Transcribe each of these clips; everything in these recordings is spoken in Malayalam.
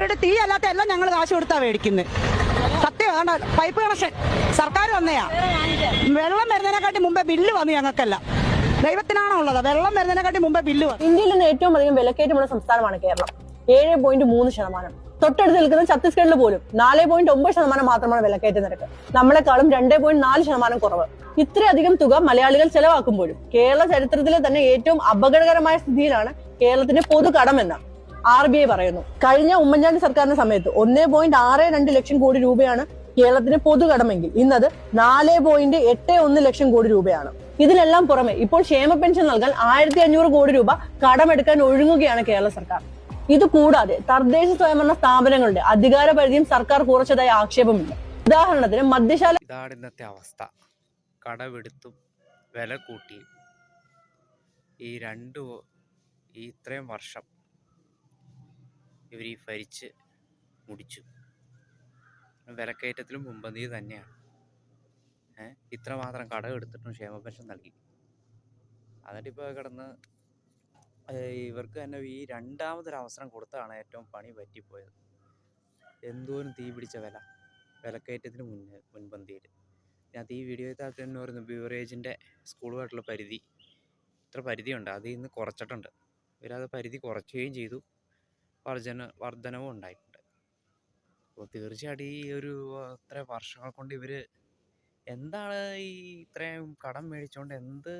ഇവിടെ തീ അല്ലാത്ത എല്ലാം ഞങ്ങൾ കാശ് കൊടുത്താ മേടിക്കുന്നത് സത്യം വേണ്ട പൈപ്പ് കണക്ഷൻ സർക്കാർ വന്നയാ. വെള്ളം വരുന്നതിനെക്കാട്ടി മുമ്പേ ബില്ല് വന്നു ഞങ്ങൾക്കല്ല. ദൈവത്തിനാണോ ഉള്ളത്? വെള്ളം വരുന്നതിനെക്കാട്ടി മുമ്പേ ബില്ല് വന്നു. ഇന്ത്യയിൽ നിന്ന് ഏറ്റവും അധികം വിലക്കയറ്റമുള്ള സംസ്ഥാനമാണ് കേരളം. ഏഴ് പോയിന്റ് മൂന്ന് ശതമാനം. തൊട്ടടുത്ത് നിൽക്കുന്ന ഛത്തീസ്ഗഡിൽ പോലും നാല് പോയിന്റ് ഒമ്പത് ശതമാനം മാത്രമാണ് വിലക്കയറ്റ നിരക്ക്. നമ്മളെക്കാളും രണ്ട് പോയിന്റ് നാല് ശതമാനം കുറവ്. ഇത്രയധികം തുക മലയാളികൾ ചെലവാക്കുമ്പോഴും കേരള ചരിത്രത്തിലെ തന്നെ ഏറ്റവും അപകടകരമായ സ്ഥിതിയിലാണ് കേരളത്തിന്റെ പൊതു കടമെന്ന് ആർ ബി ഐ പറയുന്നു. കഴിഞ്ഞ ഉമ്മൻചാണ്ടി സർക്കാരിന്റെ സമയത്ത് ഒന്നേ പോയിന്റ് ആറ് രണ്ട് ലക്ഷം കോടി രൂപയാണ് കേരളത്തിന് പൊതുകടമെങ്കിൽ. ഇന്നത് നാല് പോയിന്റ് എട്ട് ഒന്ന് ലക്ഷം കോടി രൂപയാണ്. ഇതിനെല്ലാം പുറമെ ഇപ്പോൾ ക്ഷേമ പെൻഷൻ നൽകാൻ ആയിരത്തി അഞ്ഞൂറ് കോടി രൂപ കടമെടുക്കാൻ ഒഴുങ്ങുകയാണ് കേരള സർക്കാർ. ഇത് കൂടാതെ തദ്ദേശ സ്വയംഭരണ സ്ഥാപനങ്ങളുടെ അധികാര പരിധിയും സർക്കാർ കുറച്ചതായി ആക്ഷേപമുണ്ട്. ഉദാഹരണത്തിന് മദ്യശാല ഇതാണ് ഇന്നത്തെ അവസ്ഥ. കടമെടുത്തും വില കൂട്ടിയും. ഈ രണ്ട് ഈ ഇത്രയും വർഷം ഇവർ ഈ ഭരിച്ച് മുടിച്ചു. വിലക്കയറ്റത്തിലും മുമ്പന്തി തന്നെയാണ്. ഏ? ഇത്രമാത്രം കടമെടുത്തിട്ടും ക്ഷേമ പെൻഷൻ നൽകി. എന്നിട്ടിപ്പോൾ കിടന്ന് ഇവർക്ക് തന്നെ ഈ രണ്ടാമതൊരു അവസരം കൊടുത്താണ് ഏറ്റവും പണി പറ്റിപ്പോയത്. എന്തോരം തീ പിടിച്ച വില. വിലക്കയറ്റത്തിന് മുന്നേ മുൻപന്തിയിൽ. ഇതിനകത്ത് ഈ വീഡിയോയിൽ താഴത്ത് തന്നെ പറയുന്നു ബിവറേജിന്റെ സ്കൂളുമായിട്ടുള്ള പരിധി. ഇത്ര പരിധിയുണ്ട്. അത് ഇന്ന് കുറച്ചിട്ടുണ്ട്. ഇവരത് പരിധി കുറയ്ക്കുകയും ചെയ്തു. വർധന വർധനവും ഉണ്ടായിട്ടുണ്ട്. അപ്പോൾ തീർച്ചയായിട്ടും ഈ ഒരു ഇത്ര വർഷങ്ങൾ കൊണ്ട് ഇവർ എന്താണ് ഈ ഇത്രയും കടം മേടിച്ചുകൊണ്ട് എന്ത്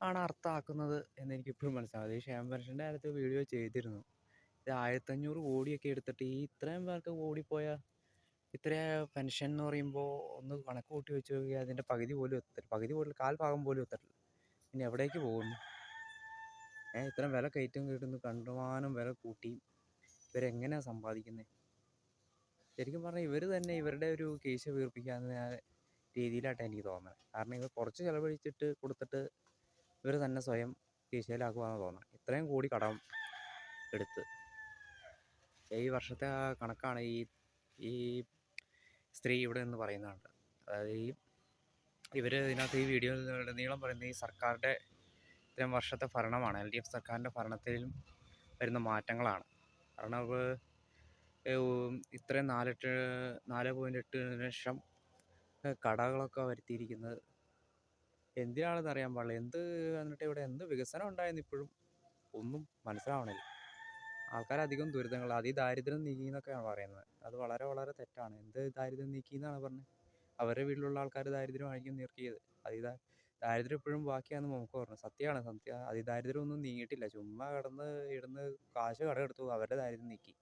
ആണ് അർത്ഥമാക്കുന്നത് എന്ന് എനിക്ക് ഇപ്പോഴും മനസ്സിലാവും ഈ ക്ഷേമ പെൻഷന്റെ കാര്യത്തിൽ വീഡിയോ ചെയ്തിരുന്നു. ഇത് ആയിരത്തഞ്ഞൂറ് കോടിയൊക്കെ എടുത്തിട്ട് ഈ ഇത്രയും പേർക്ക് ഓടിപ്പോയ ഇത്ര പെൻഷൻ എന്ന് പറയുമ്പോൾ ഒന്ന് കണക്ക് കൂട്ടി വെച്ച് നോക്കിയാൽ അതിന്റെ പകുതി പോലും എത്തില്ല പകുതി പോലും കാൽ ഭാഗം പോലും എത്തില്ല പിന്നെ എവിടേക്ക് പോകുന്നു? ഇത്രയും വില കയറ്റം കിട്ടുന്നു കണ്ടുമാനം വില കൂട്ടി. ഇവരെങ്ങനെയാണ് സമ്പാദിക്കുന്നത് ശരിക്കും പറഞ്ഞാൽ ഇവർ തന്നെ ഇവരുടെ ഒരു കേശ വീർപ്പിക്കാവുന്ന രീതിയിലായിട്ടാണ് എനിക്ക് തോന്നുന്നത് കാരണം ഇവർ കുറച്ച് ചിലവഴിച്ചിട്ട് കൊടുത്തിട്ട് ഇവർ തന്നെ സ്വയം കീശയിലാക്കുവാന്ന് തോന്നുന്നത് ഇത്രയും കൂടി കടം എടുത്ത്. ഈ വർഷത്തെ കണക്കാണ് ഈ ഈ സ്ത്രീ ഇവിടെ നിന്ന് പറയുന്നുണ്ട് അതായത് ഈ ഇവർ ഇതിനകത്ത് ഈ വീഡിയോയിൽ നീളം പറയുന്ന ഈ സർക്കാരുടെ ഇത്രയും വർഷത്തെ ഭരണമാണ് എൽ ഡി എഫ് സർക്കാരിന്റെ ഭരണത്തിലും വരുന്ന മാറ്റങ്ങളാണ്. കാരണം ഇപ്പോൾ ഇത്രയും നാലെട്ട് നാല് പോയിന്റ് എട്ട് ലക്ഷം കടകളൊക്കെ വരുത്തിയിരിക്കുന്നത്. എന്തിനാണെന്ന് അറിയാൻ പാടില്ല. എന്ത് എന്നിട്ട് ഇവിടെ എന്ത് വികസനം ഉണ്ടായെന്ന് ഇപ്പോഴും ഒന്നും മനസ്സിലാവണില്ല. ആൾക്കാരധികം ദുരിതങ്ങൾ അതിദാരിദ്ര്യം നീക്കി എന്നൊക്കെയാണ് പറയുന്നത്. അത് വളരെ വളരെ തെറ്റാണ്. എന്ത് ദാരിദ്ര്യം നീക്കി എന്നാണ് പറഞ്ഞത്? അവരുടെ വീട്ടിലുള്ള ആൾക്കാർ ദാരിദ്ര്യമായിരിക്കും നീക്കിയത് അതിദാ ദാരിദ്ര്യം ഇപ്പോഴും ബാക്കിയാണെന്ന് നമുക്ക് പറഞ്ഞു സത്യമാണ് സത്യം അതിദാരിദ്ര്യം ഒന്നും നീങ്ങിയിട്ടില്ല. ചുമ്മാ കിടന്ന് ഇടുന്ന് കാശ് കടമെടുത്തു അവരുടെ ദാരിദ്ര്യം നീക്കി.